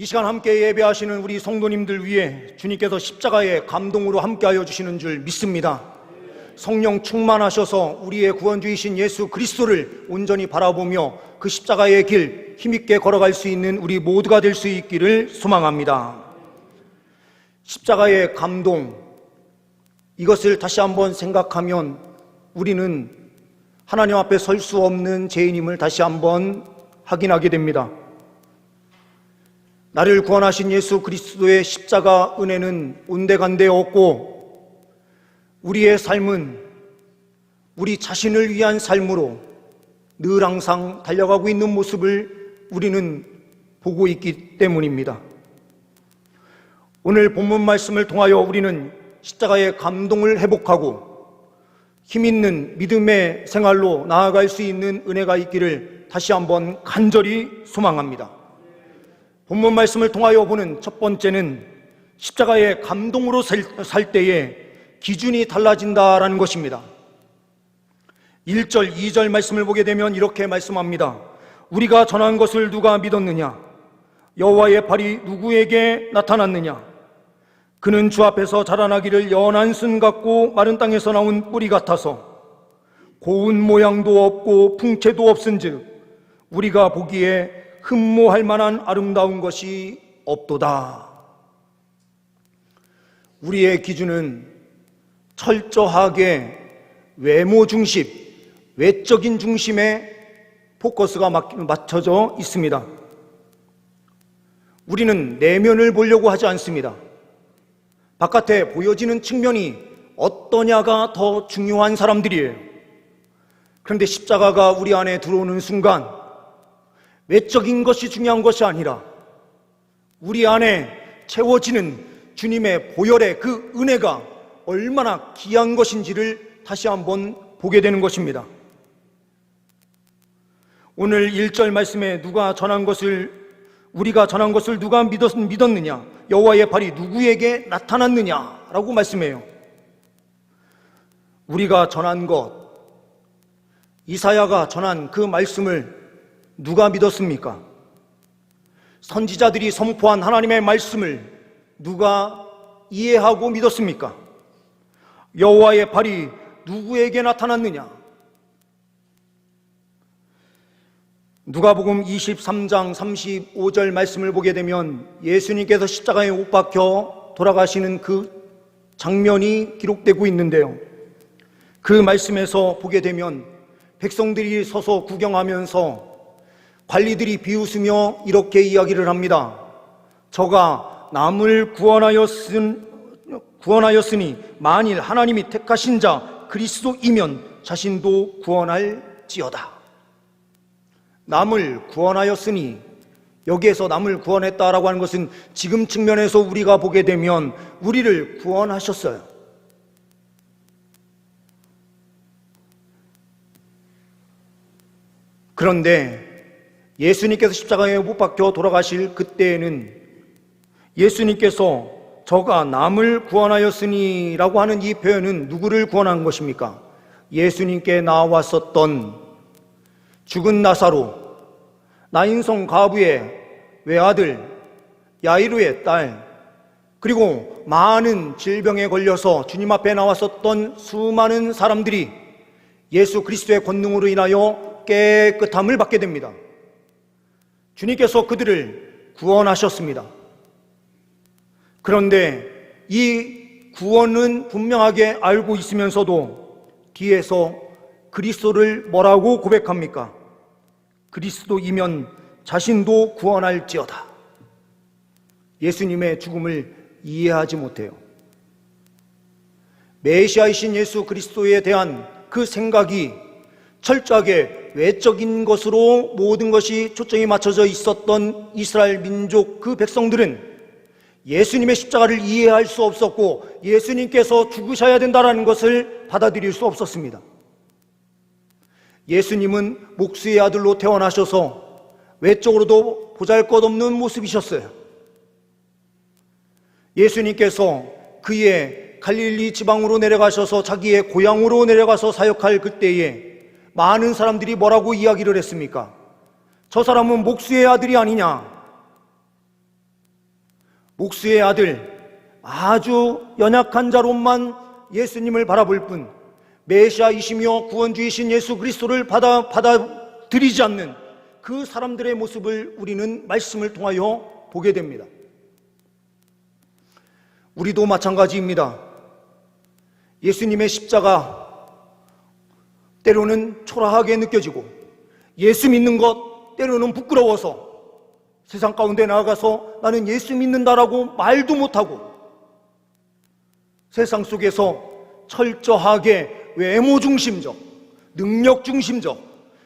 이 시간 함께 예배하시는 우리 성도님들 위해 주님께서 십자가의 감동으로 함께하여 주시는 줄 믿습니다. 성령 충만하셔서 우리의 구원주이신 예수 그리스도를 온전히 바라보며 그 십자가의 길 힘있게 걸어갈 수 있는 우리 모두가 될 수 있기를 소망합니다. 십자가의 감동, 이것을 다시 한번 생각하면 우리는 하나님 앞에 설 수 없는 죄인임을 다시 한번 확인하게 됩니다. 나를 구원하신 예수 그리스도의 십자가 은혜는 온데간데 없고 우리의 삶은 우리 자신을 위한 삶으로 늘 항상 달려가고 있는 모습을 우리는 보고 있기 때문입니다. 오늘 본문 말씀을 통하여 우리는 십자가의 감동을 회복하고 힘 있는 믿음의 생활로 나아갈 수 있는 은혜가 있기를 다시 한번 간절히 소망합니다. 본문 말씀을 통하여 보는 첫 번째는 십자가의 감동으로 살, 살 때에 기준이 달라진다라는 것입니다. 1절, 2절 말씀을 보게 되면 이렇게 말씀합니다. 우리가 전한 것을 누가 믿었느냐? 여호와의 발이 누구에게 나타났느냐? 그는 주 앞에서 자라나기를 연한 순 같고 마른 땅에서 나온 뿌리 같아서 고운 모양도 없고 풍채도 없은즉 우리가 보기에 흠모할 만한 아름다운 것이 없도다. 우리의 기준은 철저하게 외모 중심, 외적인 중심에 포커스가 맞춰져 있습니다. 우리는 내면을 보려고 하지 않습니다. 바깥에 보여지는 측면이 어떠냐가 더 중요한 사람들이에요. 그런데 십자가가 우리 안에 들어오는 순간 외적인 것이 중요한 것이 아니라 우리 안에 채워지는 주님의 보혈의 그 은혜가 얼마나 귀한 것인지를 다시 한번 보게 되는 것입니다. 오늘 1절 말씀에 누가 전한 것을 우리가 전한 것을 누가 믿었, 믿었느냐? 여호와의 발이 누구에게 나타났느냐라고 말씀해요. 우리가 전한 것 이사야가 전한 그 말씀을 누가 믿었습니까? 선지자들이 선포한 하나님의 말씀을 누가 이해하고 믿었습니까? 여호와의 발이 누구에게 나타났느냐? 누가복음 23장 35절 말씀을 보게 되면 예수님께서 십자가에 못 박혀 돌아가시는 그 장면이 기록되고 있는데요. 그 말씀에서 보게 되면 백성들이 서서 구경하면서 관리들이 비웃으며 이렇게 이야기를 합니다. 저가 남을 구원하였은, 구원하였으니 만일 하나님이 택하신 자 그리스도이면 자신도 구원할지어다. 남을 구원하였으니 여기에서 남을 구원했다라고 하는 것은 지금 측면에서 우리가 보게 되면 우리를 구원하셨어요. 그런데 예수님께서 십자가에 못 박혀 돌아가실 그때에는 예수님께서 저가 남을 구원하였으니 라고 하는 이 표현은 누구를 구원한 것입니까? 예수님께 나왔었던 죽은 나사로, 나인성 가부의 외아들, 야이루의 딸, 그리고 많은 질병에 걸려서 주님 앞에 나왔었던 수많은 사람들이 예수 그리스도의 권능으로 인하여 깨끗함을 받게 됩니다. 주님께서 그들을 구원하셨습니다. 그런데 이 구원은 분명하게 알고 있으면서도 뒤에서 그리스도를 뭐라고 고백합니까? 그리스도이면 자신도 구원할지어다. 예수님의 죽음을 이해하지 못해요. 메시아이신 예수 그리스도에 대한 그 생각이 철저하게 외적인 것으로 모든 것이 초점이 맞춰져 있었던 이스라엘 민족 그 백성들은 예수님의 십자가를 이해할 수 없었고 예수님께서 죽으셔야 된다는 것을 받아들일 수 없었습니다. 예수님은 목수의 아들로 태어나셔서 외적으로도 보잘 것 없는 모습이셨어요. 예수님께서 그의 갈릴리 지방으로 내려가셔서 자기의 고향으로 내려가서 사역할 그때에 많은 사람들이 뭐라고 이야기를 했습니까? 저 사람은 목수의 아들이 아니냐? 목수의 아들, 아주 연약한 자로만 예수님을 바라볼 뿐, 메시아이시며 구원주이신 예수 그리스도를 받아, 받아들이지 않는 그 사람들의 모습을 우리는 말씀을 통하여 보게 됩니다. 우리도 마찬가지입니다. 예수님의 십자가 때로는 초라하게 느껴지고 예수 믿는 것 때로는 부끄러워서 세상 가운데 나아가서 나는 예수 믿는다라고 말도 못하고 세상 속에서 철저하게 외모 중심적, 능력 중심적,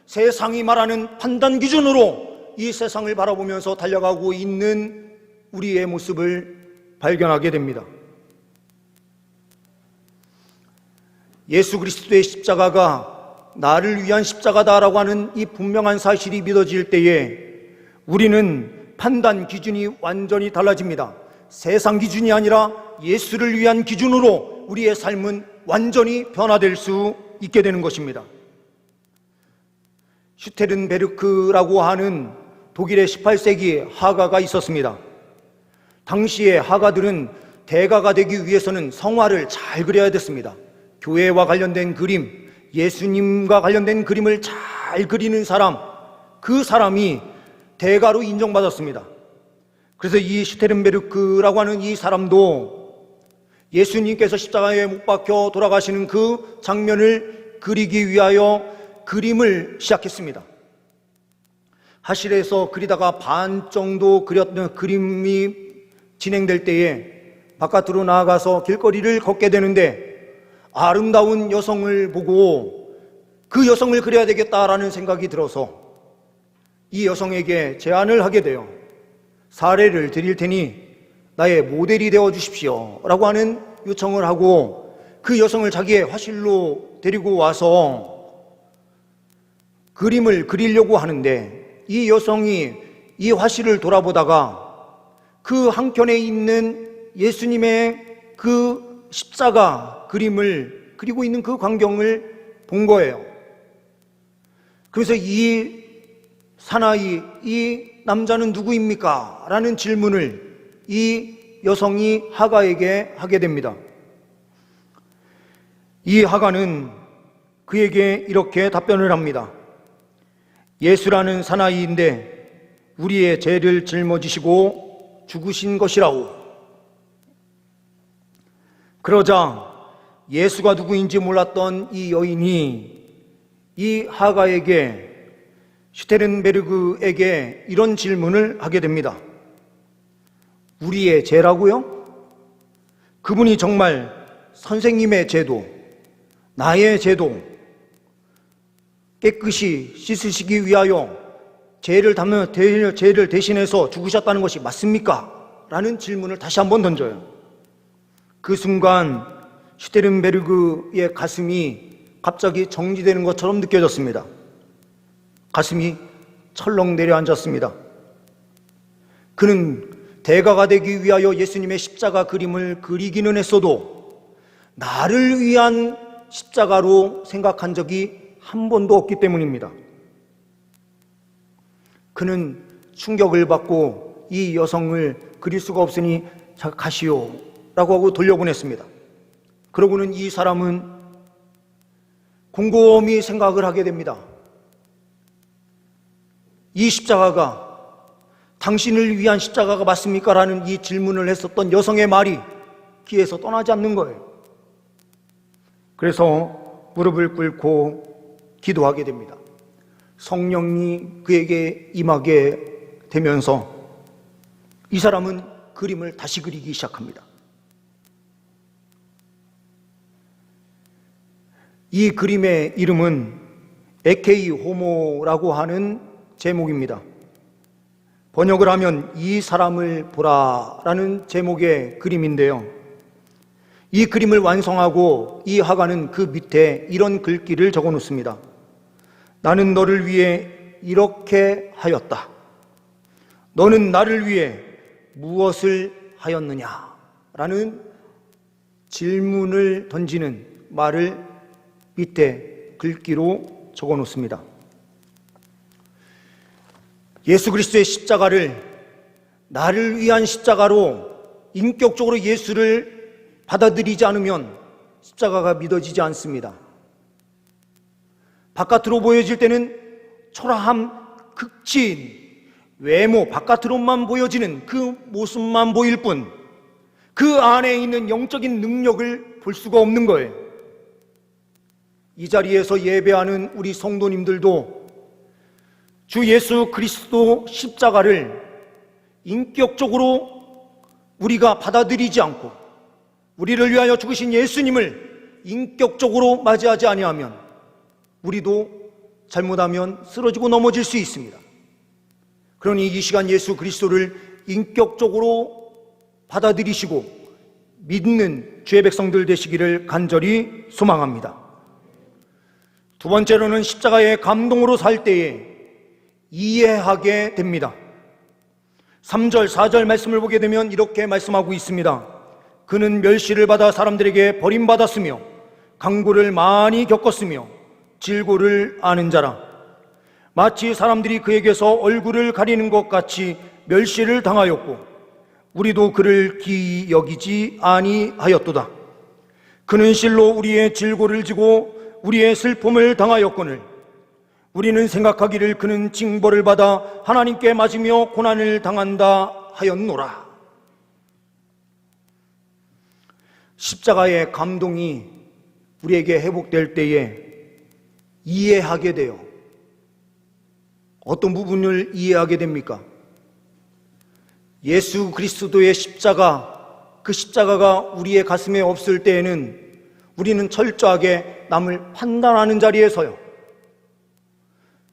세상이 말하는 판단 기준으로 이 세상을 바라보면서 달려가고 있는 우리의 모습을 발견하게 됩니다. 예수 그리스도의 십자가가 나를 위한 십자가다라고 하는 이 분명한 사실이 믿어질 때에 우리는 판단 기준이 완전히 달라집니다. 세상 기준이 아니라 예수를 위한 기준으로 우리의 삶은 완전히 변화될 수 있게 되는 것입니다. 슈테른베르크라고 하는 독일의 18세기 하가가 있었습니다. 당시에 하가들은 대가가 되기 위해서는 성화를 잘 그려야 됐습니다. 교회와 관련된 그림, 예수님과 관련된 그림을 잘 그리는 사람, 그 사람이 대가로 인정받았습니다. 그래서 이 슈테른베르크라고 하는 이 사람도 예수님께서 십자가에 못 박혀 돌아가시는 그 장면을 그리기 위하여 그림을 시작했습니다. 하실에서 그리다가 반 정도 그렸던 그림이 진행될 때에 바깥으로 나아가서 길거리를 걷게 되는데 아름다운 여성을 보고 그 여성을 그려야 되겠다라는 생각이 들어서 이 여성에게 제안을 하게 돼요. 사례를 드릴 테니 나의 모델이 되어 주십시오. 라고 하는 요청을 하고 그 여성을 자기의 화실로 데리고 와서 그림을 그리려고 하는데 이 여성이 이 화실을 돌아보다가 그 한켠에 있는 예수님의 그 십자가 그림을 그리고 있는 그 광경을 본 거예요. 그래서 이 사나이, 이 남자는 누구입니까? 라는 질문을 이 여성이 하가에게 하게 됩니다. 이 하가는 그에게 이렇게 답변을 합니다. 예수라는 사나이인데 우리의 죄를 짊어지시고 죽으신 것이라오. 그러자 예수가 누구인지 몰랐던 이 여인이 이 하가에게 슈테른베르그에게 이런 질문을 하게 됩니다. 우리의 죄라고요? 그분이 정말 선생님의 죄도, 나의 죄도 깨끗이 씻으시기 위하여 죄를 담는 죄를 대신해서 죽으셨다는 것이 맞습니까? 라는 질문을 다시 한번 던져요. 그 순간 슈테른베르그의 가슴이 갑자기 정지되는 것처럼 느껴졌습니다. 가슴이 철렁 내려앉았습니다. 그는 대가가 되기 위하여 예수님의 십자가 그림을 그리기는 했어도 나를 위한 십자가로 생각한 적이 한 번도 없기 때문입니다. 그는 충격을 받고 이 여성을 그릴 수가 없으니 가시오 라고 하고 돌려보냈습니다. 그러고는 이 사람은 곰곰이 생각을 하게 됩니다. 이 십자가가 당신을 위한 십자가가 맞습니까? 라는 이 질문을 했었던 여성의 말이 귀에서 떠나지 않는 거예요. 그래서 무릎을 꿇고 기도하게 됩니다. 성령이 그에게 임하게 되면서 이 사람은 그림을 다시 그리기 시작합니다. 이 그림의 이름은 에케이 호모라고 하는 제목입니다. 번역을 하면 이 사람을 보라라는 제목의 그림인데요. 이 그림을 완성하고 이 화가는 그 밑에 이런 글귀를 적어 놓습니다. 나는 너를 위해 이렇게 하였다. 너는 나를 위해 무엇을 하였느냐? 라는 질문을 던지는 말을 밑에 글귀로 적어 놓습니다. 예수 그리스도의 십자가를 나를 위한 십자가로 인격적으로 예수를 받아들이지 않으면 십자가가 믿어지지 않습니다. 바깥으로 보여질 때는 초라함, 극진, 외모, 바깥으로만 보여지는 그 모습만 보일 뿐, 그 안에 있는 영적인 능력을 볼 수가 없는 거예요. 이 자리에서 예배하는 우리 성도님들도 주 예수 그리스도 십자가를 인격적으로 우리가 받아들이지 않고 우리를 위하여 죽으신 예수님을 인격적으로 맞이하지 아니하면 우리도 잘못하면 쓰러지고 넘어질 수 있습니다. 그러니 이 시간 예수 그리스도를 인격적으로 받아들이시고 믿는 주의 백성들 되시기를 간절히 소망합니다. 두 번째로는 십자가의 감동으로 살 때에 이해하게 됩니다. 3절, 4절 말씀을 보게 되면 이렇게 말씀하고 있습니다. 그는 멸시를 받아 사람들에게 버림받았으며 강고를 많이 겪었으며 질고를 아는 자라. 마치 사람들이 그에게서 얼굴을 가리는 것 같이 멸시를 당하였고 우리도 그를 기이 여기지 아니하였도다. 그는 실로 우리의 질고를 지고 우리의 슬픔을 당하였거늘 우리는 생각하기를 그는 징벌을 받아 하나님께 맞으며 고난을 당한다 하였노라. 십자가의 감동이 우리에게 회복될 때에 이해하게 돼요. 어떤 부분을 이해하게 됩니까? 예수 그리스도의 십자가, 그 십자가가 우리의 가슴에 없을 때에는 우리는 철저하게 남을 판단하는 자리에서요.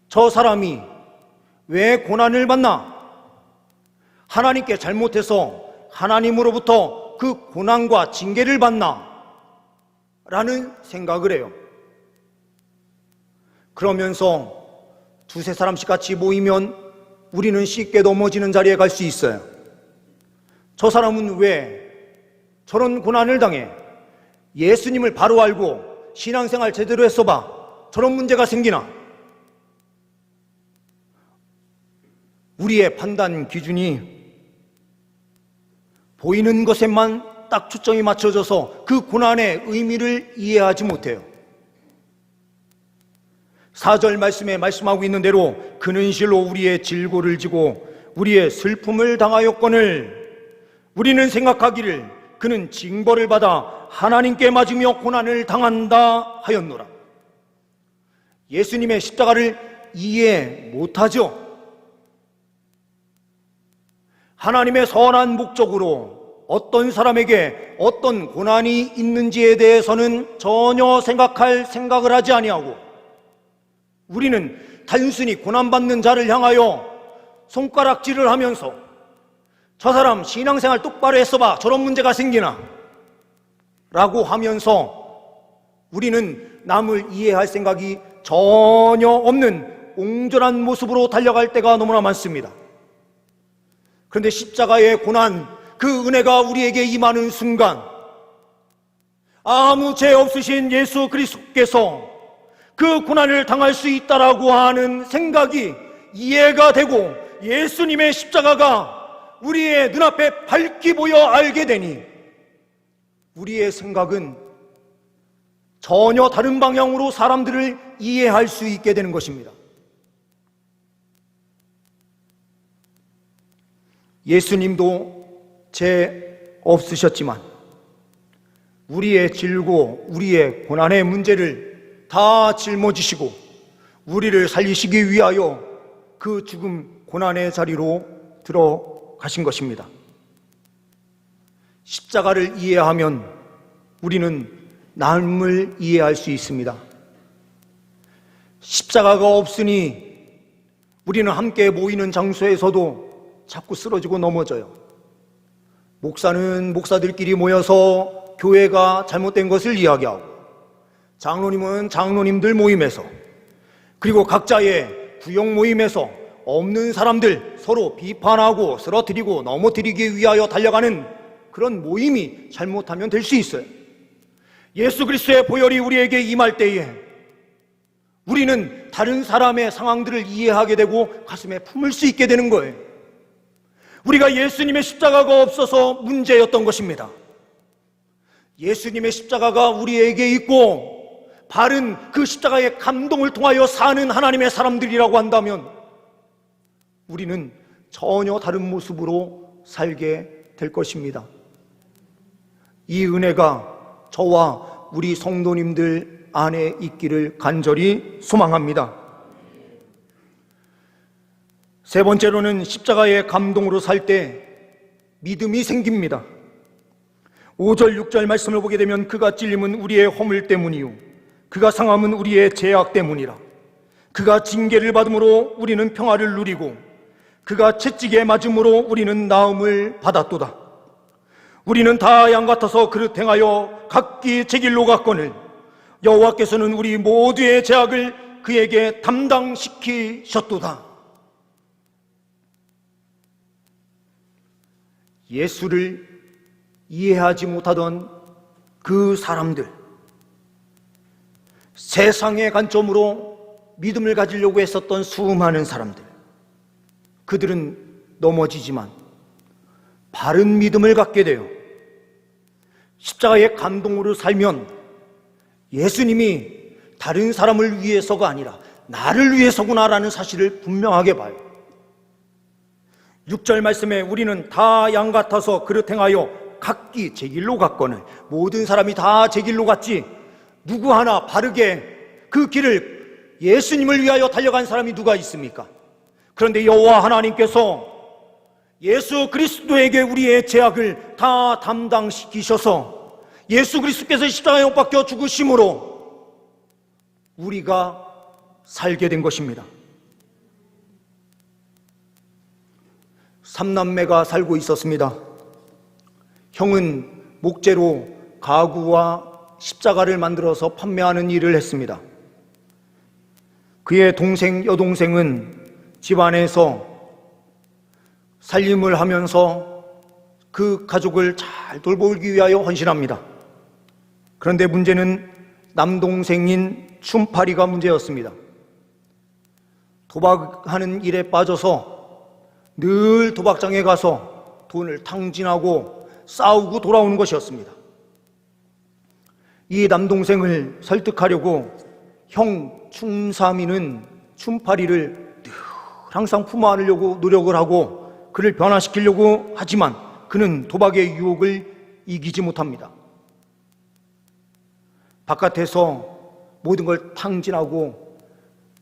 저 사람이 왜 고난을 받나? 하나님께 잘못해서 하나님으로부터 그 고난과 징계를 받나? 라는 생각을 해요. 그러면서 두세 사람씩 같이 모이면 우리는 쉽게 넘어지는 자리에 갈 수 있어요. 저 사람은 왜 저런 고난을 당해? 예수님을 바로 알고 신앙생활 제대로 했어 봐. 저런 문제가 생기나? 우리의 판단 기준이 보이는 것에만 딱 초점이 맞춰져서 그 고난의 의미를 이해하지 못해요. 4절 말씀에 말씀하고 있는 대로 그는 실로 우리의 질고를 지고 우리의 슬픔을 당하였거늘 우리는 생각하기를 그는 징벌을 받아 하나님께 맞으며 고난을 당한다 하였노라. 예수님의 십자가를 이해 못하죠. 하나님의 선한 목적으로 어떤 사람에게 어떤 고난이 있는지에 대해서는 전혀 생각할 생각을 하지 아니하고 우리는 단순히 고난받는 자를 향하여 손가락질을 하면서 저 사람 신앙생활 똑바로 했어 봐. 저런 문제가 생기나. 라고 하면서 우리는 남을 이해할 생각이 전혀 없는 옹졸한 모습으로 달려갈 때가 너무나 많습니다. 그런데 십자가의 고난, 그 은혜가 우리에게 임하는 순간, 아무 죄 없으신 예수 그리스도께서 그 고난을 당할 수 있다라고 하는 생각이 이해가 되고 예수님의 십자가가 우리의 눈앞에 밝게 보여 알게 되니 우리의 생각은 전혀 다른 방향으로 사람들을 이해할 수 있게 되는 것입니다. 예수님도 죄 없으셨지만 우리의 질고 우리의 고난의 문제를 다 짊어지시고 우리를 살리시기 위하여 그 죽음 고난의 자리로 들어가신 것입니다. 십자가를 이해하면 우리는 남을 이해할 수 있습니다. 십자가가 없으니 우리는 함께 모이는 장소에서도 자꾸 쓰러지고 넘어져요. 목사는 목사들끼리 모여서 교회가 잘못된 것을 이야기하고, 장로님은 장로님들 모임에서, 그리고 각자의 구역 모임에서 없는 사람들 서로 비판하고 쓰러뜨리고 넘어뜨리기 위하여 달려가는 그런 모임이 잘못하면 될 수 있어요. 예수 그리스도의 보혈이 우리에게 임할 때에 우리는 다른 사람의 상황들을 이해하게 되고 가슴에 품을 수 있게 되는 거예요. 우리가 예수님의 십자가가 없어서 문제였던 것입니다. 예수님의 십자가가 우리에게 있고 바른 그 십자가의 감동을 통하여 사는 하나님의 사람들이라고 한다면 우리는 전혀 다른 모습으로 살게 될 것입니다. 이 은혜가 저와 우리 성도님들 안에 있기를 간절히 소망합니다. 세 번째로는 십자가의 감동으로 살 때 믿음이 생깁니다. 5절, 6절 말씀을 보게 되면 그가 찔림은 우리의 허물 때문이요. 그가 상함은 우리의 죄악 때문이라. 그가 징계를 받음으로 우리는 평화를 누리고 그가 채찍에 맞음으로 우리는 나음을 받았도다. 우리는 다 양 같아서 그릇 행하여 각기 제 길로 갔거늘. 여호와께서는 우리 모두의 죄악을 그에게 담당시키셨도다. 예수를 이해하지 못하던 그 사람들, 세상의 관점으로 믿음을 가지려고 했었던 수많은 사람들, 그들은 넘어지지만 바른 믿음을 갖게 돼요. 십자가의 감동으로 살면 예수님이 다른 사람을 위해서가 아니라 나를 위해서구나라는 사실을 분명하게 봐요. 6절 말씀에 우리는 다 양 같아서 그릇 행하여 각기 제 길로 갔거늘 모든 사람이 다 제 길로 갔지 누구 하나 바르게 그 길을 예수님을 위하여 달려간 사람이 누가 있습니까? 그런데 여호와 하나님께서 예수 그리스도에게 우리의 죄악을 다 담당시키셔서 예수 그리스도께서 십자가에 못 박혀 죽으심으로 우리가 살게 된 것입니다. 삼남매가 살고 있었습니다. 형은 목재로 가구와 십자가를 만들어서 판매하는 일을 했습니다. 그의 동생, 여동생은 집안에서 살림을 하면서 그 가족을 잘 돌보기 위하여 헌신합니다. 그런데 문제는 남동생인 춤파리가 문제였습니다. 도박하는 일에 빠져서 늘 도박장에 가서 돈을 탕진하고 싸우고 돌아오는 것이었습니다. 이 남동생을 설득하려고 형 춤삼이는 춤파리를 늘 항상 품어 안으려고 노력을 하고 그를 변화시키려고 하지만 그는 도박의 유혹을 이기지 못합니다. 바깥에서 모든 걸 탕진하고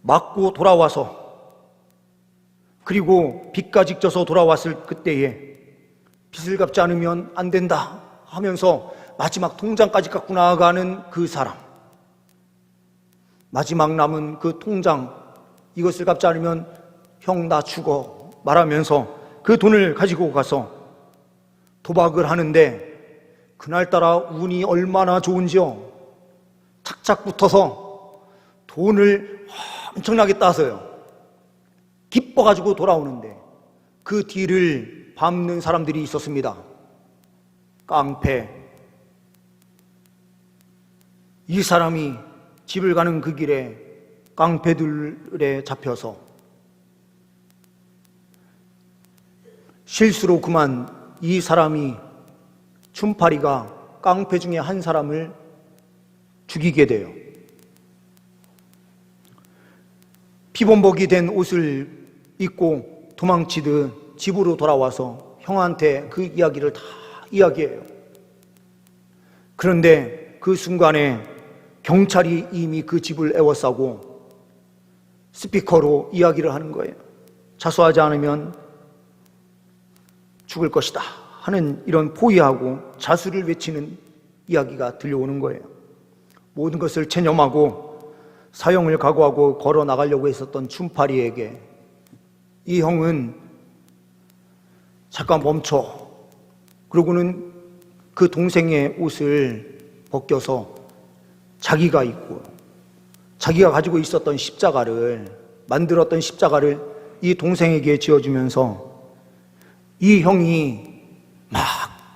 맞고 돌아와서 그리고 빚까지 져서 돌아왔을 그때에 빚을 갚지 않으면 안 된다 하면서 마지막 통장까지 갖고 나아가는 그 사람. 마지막 남은 그 통장 이것을 갚지 않으면 형 나 죽어 말하면서 그 돈을 가지고 가서 도박을 하는데 그날따라 운이 얼마나 좋은지요. 착착 붙어서 돈을 엄청나게 따서요. 기뻐가지고 돌아오는데 그 뒤를 밟는 사람들이 있었습니다. 깡패. 이 사람이 집을 가는 그 길에 깡패들에 잡혀서 실수로 그만 이 사람이 춤파리가 깡패 중에 한 사람을 죽이게 돼요. 피범벅이 된 옷을 입고 도망치듯 집으로 돌아와서 형한테 그 이야기를 다 이야기해요. 그런데 그 순간에 경찰이 이미 그 집을 에워싸고 스피커로 이야기를 하는 거예요. 자수하지 않으면 죽을 것이다 하는 이런 포위하고 자수를 외치는 이야기가 들려오는 거예요. 모든 것을 체념하고 사형을 각오하고 걸어 나가려고 했었던 춤파리에게 이 형은 잠깐 멈춰. 그러고는 그 동생의 옷을 벗겨서 자기가 입고 자기가 가지고 있었던 십자가를 만들었던 십자가를 이 동생에게 지어주면서 이 형이 막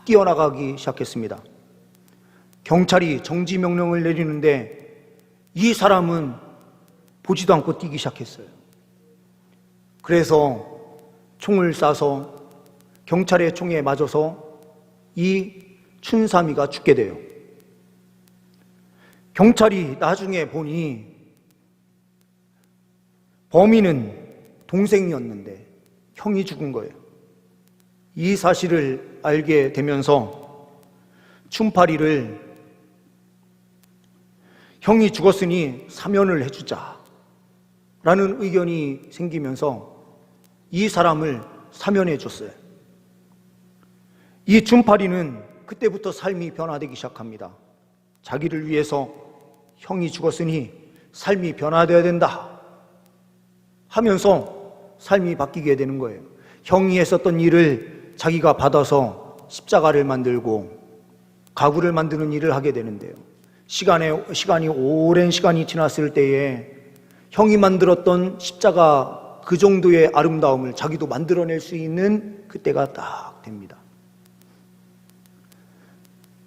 뛰어나가기 시작했습니다. 경찰이 정지 명령을 내리는데 이 사람은 보지도 않고 뛰기 시작했어요. 그래서 총을 쏴서 경찰의 총에 맞아서 이 춘삼이가 죽게 돼요. 경찰이 나중에 보니 범인은 동생이었는데 형이 죽은 거예요. 이 사실을 알게 되면서 춘파리를 형이 죽었으니 사면을 해주자 라는 의견이 생기면서 이 사람을 사면해 줬어요. 이 춘파리는 그때부터 삶이 변화되기 시작합니다. 자기를 위해서 형이 죽었으니 삶이 변화되어야 된다 하면서 삶이 바뀌게 되는 거예요. 형이 했었던 일을 자기가 받아서 십자가를 만들고 가구를 만드는 일을 하게 되는데요. 시간에, 시간이 오랜 시간이 지났을 때에 형이 만들었던 십자가 그 정도의 아름다움을 자기도 만들어낼 수 있는 그때가 딱 됩니다.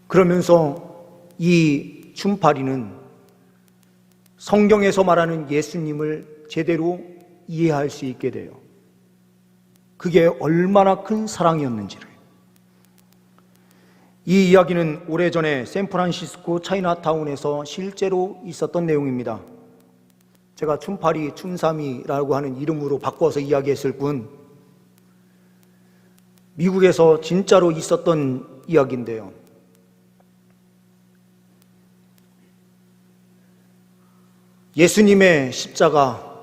그러면서 이 춘파리는 성경에서 말하는 예수님을 제대로 이해할 수 있게 돼요. 그게 얼마나 큰 사랑이었는지를. 이 이야기는 오래전에 샌프란시스코 차이나타운에서 실제로 있었던 내용입니다. 제가 춘파리, 춘삼이라고 하는 이름으로 바꿔서 이야기했을 뿐, 미국에서 진짜로 있었던 이야기인데요. 예수님의 십자가,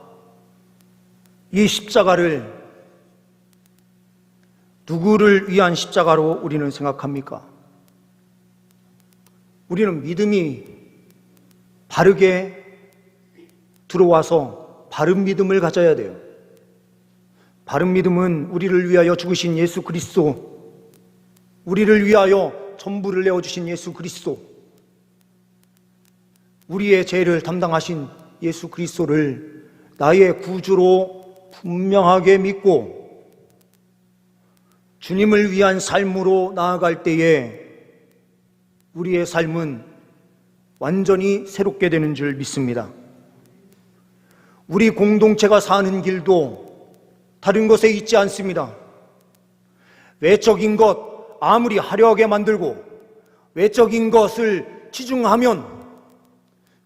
이 십자가를 누구를 위한 십자가로 우리는 생각합니까? 우리는 믿음이 바르게 들어와서 바른 믿음을 가져야 돼요. 바른 믿음은 우리를 위하여 죽으신 예수 그리스도, 우리를 위하여 전부를 내어주신 예수 그리스도, 우리의 죄를 담당하신 예수 그리스도를 나의 구주로 분명하게 믿고 주님을 위한 삶으로 나아갈 때에 우리의 삶은 완전히 새롭게 되는 줄 믿습니다. 우리 공동체가 사는 길도 다른 것에 있지 않습니다. 외적인 것 아무리 화려하게 만들고 외적인 것을 치중하면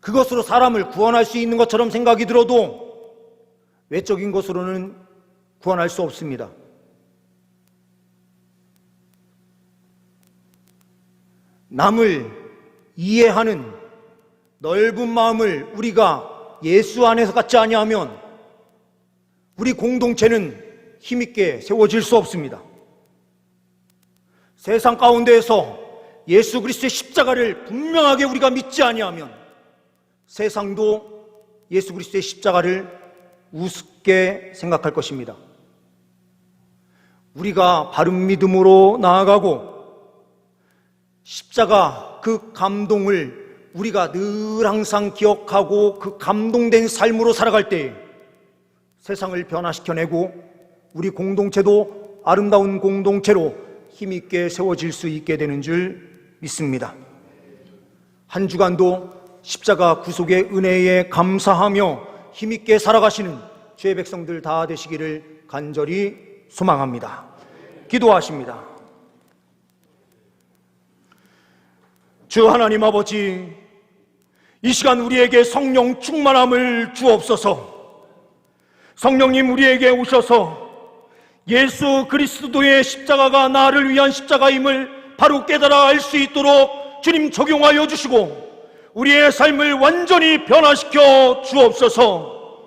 그것으로 사람을 구원할 수 있는 것처럼 생각이 들어도 외적인 것으로는 구원할 수 없습니다. 남을 이해하는 넓은 마음을 우리가 예수 안에서 갖지 아니하면 우리 공동체는 힘있게 세워질 수 없습니다. 세상 가운데에서 예수 그리스도의 십자가를 분명하게 우리가 믿지 아니하면 세상도 예수 그리스도의 십자가를 우습게 생각할 것입니다. 우리가 바른 믿음으로 나아가고 십자가 그 감동을 우리가 늘 항상 기억하고 그 감동된 삶으로 살아갈 때 세상을 변화시켜내고 우리 공동체도 아름다운 공동체로 힘있게 세워질 수 있게 되는 줄 믿습니다. 한 주간도 십자가 구속의 은혜에 감사하며 힘있게 살아가시는 죄 백성들 다 되시기를 간절히 소망합니다. 기도하십니다. 주 하나님 아버지, 이 시간 우리에게 성령 충만함을 주옵소서. 성령님 우리에게 오셔서 예수 그리스도의 십자가가 나를 위한 십자가임을 바로 깨달아 알 수 있도록 주님 적용하여 주시고 우리의 삶을 완전히 변화시켜 주옵소서.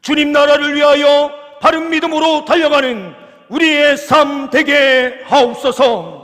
주님 나라를 위하여 바른 믿음으로 달려가는 우리의 삶 되게 하옵소서.